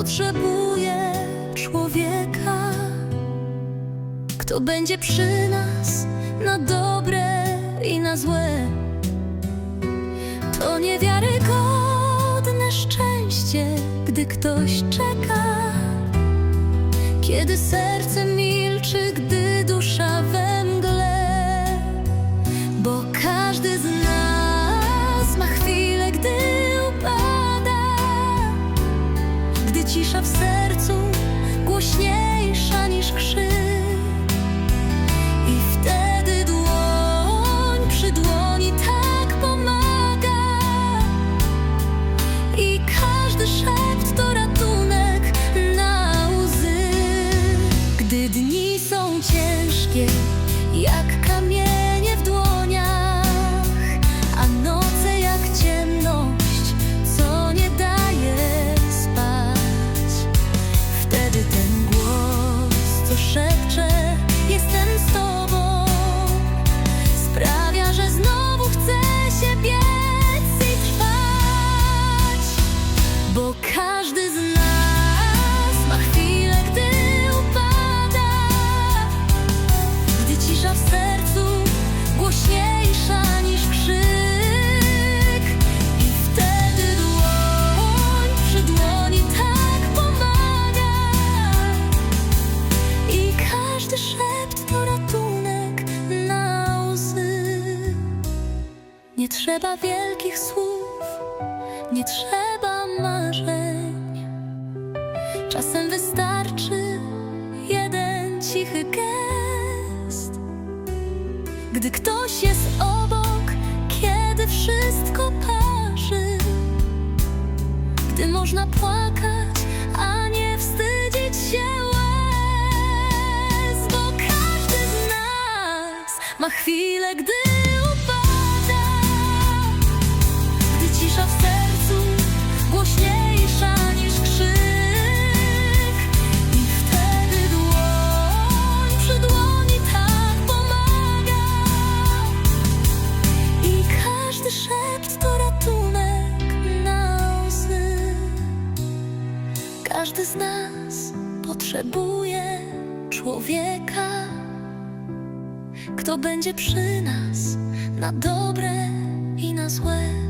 potrzebuje człowieka, kto będzie przy nas na dobre i na złe. To niewiarygodne szczęście, gdy ktoś czeka, kiedy serce milczy, gdy доріжки, як trzeba wielkich słów, nie trzeba marzeń. Czasem wystarczy jeden cichy gest. Gdy ktoś jest obok, kiedy wszystko parzy, gdy można płakać, a nie wstydzić się łez, bo każdy z nas ma chwilę, gdy cisza w sercu głośniejsza niż krzyk, i wtedy dłoń przy dłoni tak pomaga, i każdy szept to ratunek na łzy. Każdy z nas potrzebuje człowieka, kto będzie przy nas na dobre i na złe.